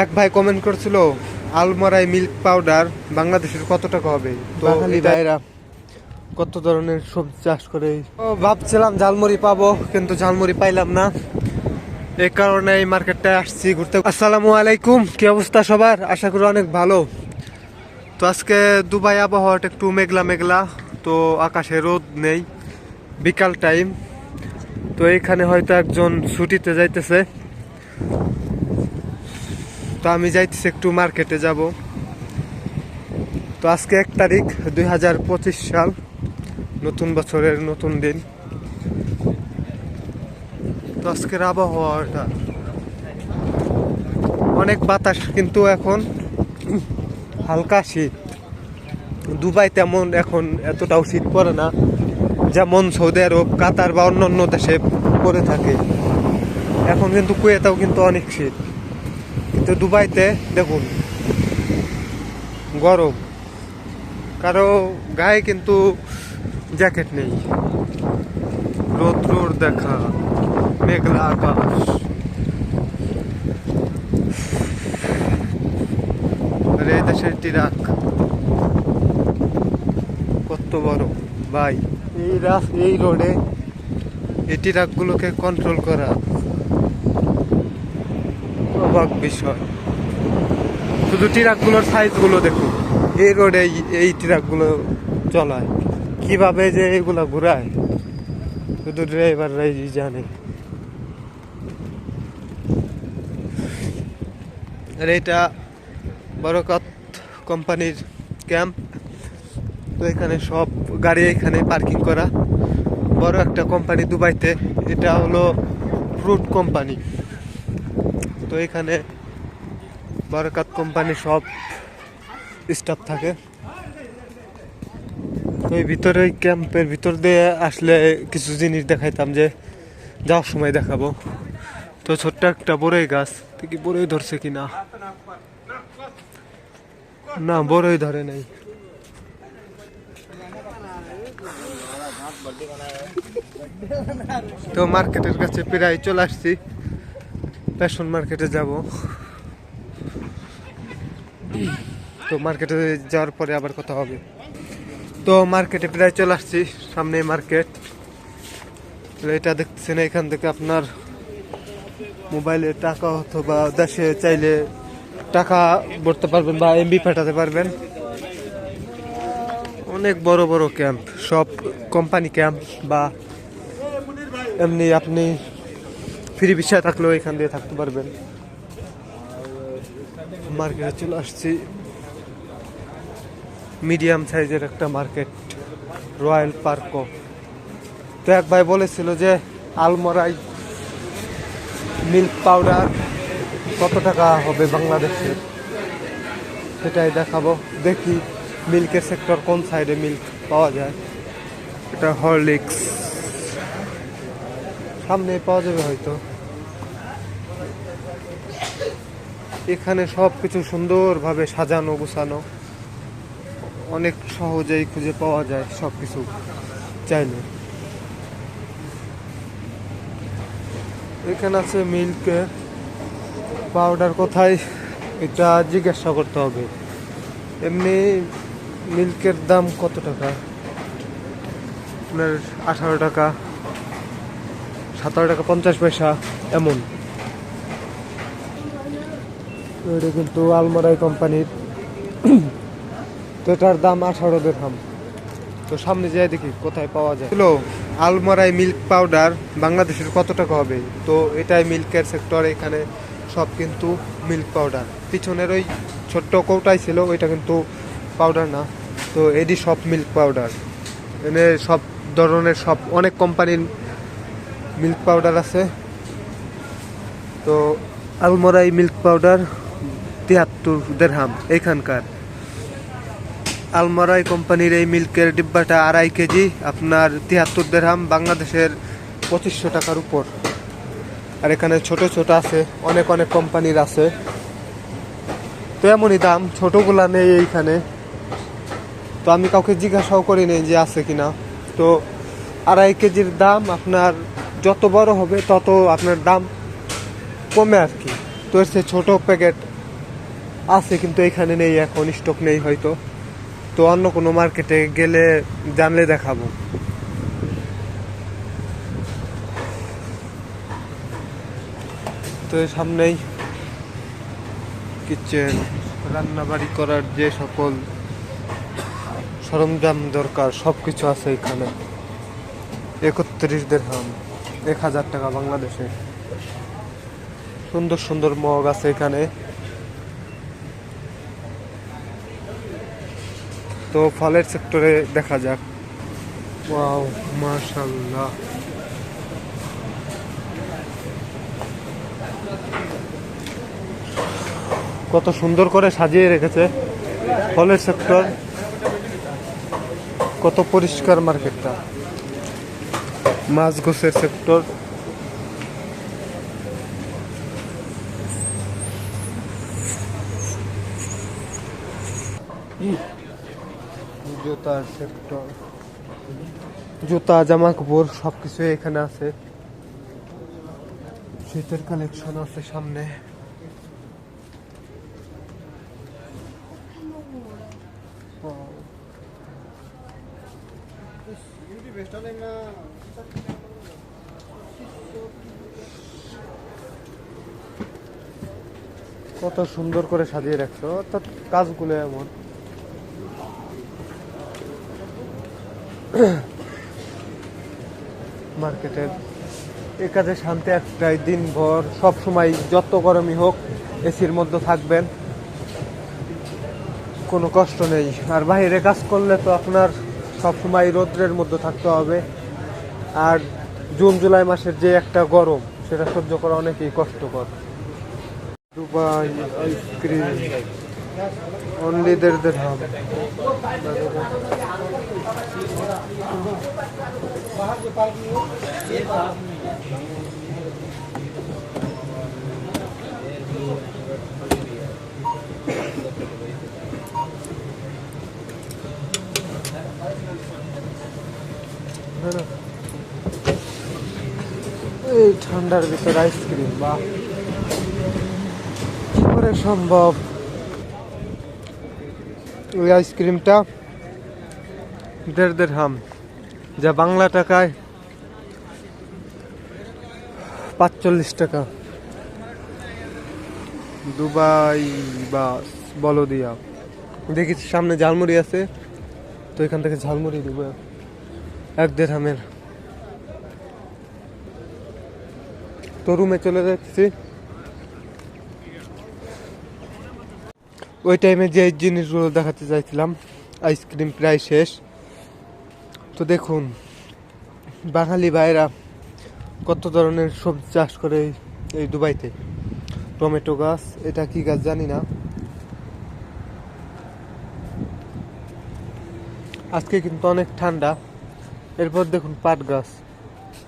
এক ভাই কমেন্ট করছিল আলমরাই মিল্ক পাউডার বাংলাদেশের কত টাকা হবে? তো এটা কত ধরনের সবজি চাষ করে। ও ভাবছিলাম ঝালমুড়ি পাবো কিন্তু ঝালমুড়ি পাইলাম না। এই কারণে এই মার্কেটটা আসছি ঘুরতে। আসসালামু আলাইকুম কি অবস্থা সবার? আশা করি অনেক ভালো। তো আজকে দুবাই আবহাওয়াটা একটু মেঘলা মেঘলা তো আকাশে রোদ নেই বিকাল টাইম তো এখানে হয়তো একজন ছুটিতে যাইতেছে। তো আমি যাইতেছি একটু মার্কেটে যাব। তো আজকে এক তারিখ, দুই হাজার পঁচিশ সাল, নতুন বছরের নতুন দিন। তো আজকের আবহাওয়াটা, অনেক বাতাস কিন্তু এখন হালকা শীত। দুবাই তেমন এখন এতটাও শীত পড়ে না, যেমন সৌদি আরব, কাতার বা অন্যান্য দেশে পড়ে থাকে। এখন কিন্তু কুয়েতেও কিন্তু অনেক শীত। কিন্তু দুবাইতে দেখুন, গরম। কারও গায়ে কিন্তু জ্যাকেট নেই। রোদ্রুর দেখা, মেঘলা আকাশ। আর এই দেশের টিরাক, কত বড়। ভাই, এই রাস, এই রোডে এই ট্রাকগুলোকে কন্ট্রোল করা। অবাক বিষয়। শুধু ট্রাকগুলোর সাইজগুলো দেখুন। এই রোডে এই- এই ট্রাকগুলো চলায়। কীভাবে যে এগুলো ঘুরায়? শুধু ড্রাইভাররাই জানে। আর এটা বরকত কোম্পানির ক্যাম্প তো এখানে সব গাড়ি এখানে পার্কিং করা। বড় একটা কোম্পানি দুবাইতে। এটা হলো ফ্রুট কোম্পানি তো এখানে বরকাত কোম্পানি সব স্টাফ থাকে। তো এই ভিতরে ক্যাম্পের ভিতর দিয়ে আসলে কিছু জিনিস দেখাইতাম যে যাওয়ার সময় দেখাবো। তো ছোট্ট একটা বড়ই গাছ কি বড়ই ধরছে কি না? না, বড়ই ধরে নাই। তো মার্কেটের কাছে প্রায় চলে আসছি। ফ্যাশন মার্কেটে যাব। তো মার্কেটে যাওয়ার পরে আবার কথা হবে। তো মার্কেটে প্রায় চলে আসছি, সামনে মার্কেট এটা দেখতেছেন, এখান থেকে আপনার মোবাইলে টাকা অথবা দেশে চাইলে টাকা ভরতে পারবেন বা এমবি পাঠাতে পারবেন। অনেক বড় বড় ক্যাম্প সব কোম্পানি ক্যাম্প বা এমনি আপনি ফ্রি বিষয় থাকলেও এখান দিয়ে থাকতে পারবেন। মার্কেটে চলে আসছি। মিডিয়াম সাইজের একটা মার্কেট রয়্যাল পার্কও তো এক ভাই বলেছিল যে আলমরাই মিল্ক পাউডার কত টাকা হবে বাংলাদেশের সেটাই দেখাবো। দেখি মিল্কের সেক্টর কোন সাইডে মিল্ক পাওয়া যায়। এটা হরলিক্স সামনে পাওয়া যাবে হয়তো। এখানে সব কিছু সুন্দরভাবে সাজানো, গোছানো। অনেক সহজেই খুঁজে পাওয়া যায় সব কিছু চাইলে। এখানে আছে মিল্ক পাউডার কোথায়? এটা জিজ্ঞাসা করতে হবে। এমনি মিল্কের দাম কত টাকা? আপনার আঠারো টাকা। সাতারো টাকা পঞ্চাশ পয়সা, এমন। এটা কিন্তু আলমারাই কোম্পানির। তো এটার দাম আঠারো দেখাম তো সামনে যাই দেখি কোথায় পাওয়া যায়। হ্যালো, আলমারাই মিল্ক পাউডার বাংলাদেশের কত টাকা হবে? তো এটাই মিল্কের সেক্টর, এখানে সব কিন্তু মিল্ক পাউডার। পিছনের ওই ছোট্ট কৌটাই ছিল, ওইটা কিন্তু পাউডার না। তো এডি সব মিল্ক পাউডার। এনে সব ধরনের সব, অনেক কোম্পানির মিল্ক পাউডার আছে। তো আলমরাই মিল্ক পাউডার, তিয়াত্তর দেড়হাম, এইখানকার। আলমরাই কোম্পানির এই মিল্কের ডিব্বাটা আড়াই কেজি, আপনার তিয়াত্তর দেড়হাম, বাংলাদেশের পঁচিশশো টাকার উপর। আর এখানে ছোট ছোট আছে, অনেক অনেক কোম্পানির আছে। তো এমনই দাম, ছোটগুলা নেই এইখানে। তো আমি কাউকে জিজ্ঞাসাও করি নেই যে আছে কিনা। তো আড়াই কেজির দাম আপনার যত বড় হবে, তত আপনার দাম কমে আর কি। তো এর চেয়ে ছোটো প্যাকেট আছে কিন্তু এখানে নেই, এখন স্টক নেই হয়তো। তো অন্য কোনো মার্কেটে গেলে জানলে দেখাবো। তো সামনেই কিচেন রান্নাবাড়ি করার যে সকল সরঞ্জাম দরকার সব কিছু আছে এখানে। একত্রিশ দেড়হাম এক হাজার টাকা বাংলাদেশে। সুন্দর সুন্দর মগ আছে এখানে। তো ফলের সেক্টরে দেখা যাক। ওয়াও মাশাল্লাহ কত সুন্দর করে সাজিয়ে রেখেছে ফলের সেক্টর কত পরিষ্কার মার্কেটটা। মাছ গোছের সেক্টর জুতার সেক্টর জুতা, জামা কাপড়, সবকিছু এখানে আছে। শীতের কালেকশন আছে সামনে। কত সুন্দর করে সাজিয়ে রাখছো। অর্থাৎ কাজগুলো এমন। মার্কেটের এ কাজে শান্তি একটাই, দিনভর সব সময় যত গরমই হোক এসির মধ্যে থাকবেন। কোনো কষ্ট নেই। আর বাইরে কাজ করলে তো আপনার সব সময় রৌদ্রের মধ্যে থাকতে হবে। আর জুন, জুলাই মাসের যে একটা গরম, সেটা সহ্য করা অনেকই কষ্টকর। দুবাই আইসক্রিম অনলি দেড় দেড়হাম এই ঠান্ডার ভিতর আইসক্রিম বা কি করে সম্ভব। ওই আইসক্রিমটা দেড় দেড় হাম, যা বাংলা টাকায় পাঁচচল্লিশ টাকা। দুবাই বা বলো দিয়া। দেখেছি সামনে ঝালমুড়ি আছে, তো এখান থেকে ঝালমুড়ি দিব। এক দেড় হামের। তো রুমে চলে যাচ্ছি। ওই টাইমে যে জিনিসগুলো দেখাতে চাইছিলাম আইসক্রিম প্রায় শেষ। তো দেখুন, বাঙালি ভাইরা কত ধরনের সবজি চাষ করে এই- দুবাইতে। টমেটো গাছ, এটা কি গাছ জানি না। আজকে কিন্তু অনেক ঠান্ডা। এরপর দেখুন পাট গাছ।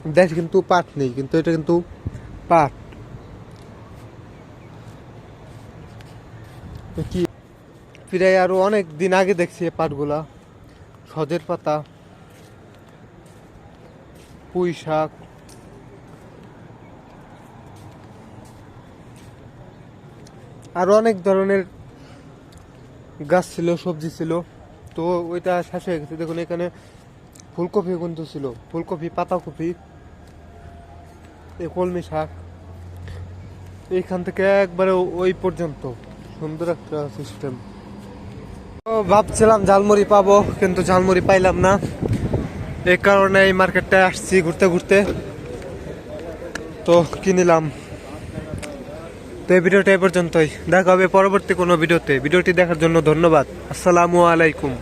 দেশ কিন্তু পাট নেই, কিন্তু এটা কিন্তু পাট। কি প্রায় আরও অনেক দিন আগে দেখছি পাটগুলা। সজের পাতা, পুঁই শাক। আরও অনেক ধরনের গাছ ছিল, সবজি ছিল। তো ওইটা শেষ হয়ে গেছে। দেখুন, এখানে ফুলকপি কিন্তু ছিল। ফুলকপি, পাতাকপি, এই কলমি শাক। এইখান থেকে একবারে ওই পর্যন্ত। সুন্দর একটা সিস্টেম ভাবছিলাম ঝালমুড়ি পাবো, কিন্তু ঝালমুড়ি পাইলাম না। এই কারণে এই মার্কেটটায় আসছি ঘুরতে ঘুরতে। তো কিনিলাম তো এই ভিডিওটা এ পর্যন্তই। দেখা হবে পরবর্তী কোনো ভিডিওতে। ভিডিওটি দেখার জন্য ধন্যবাদ। আসসালামু আলাইকুম।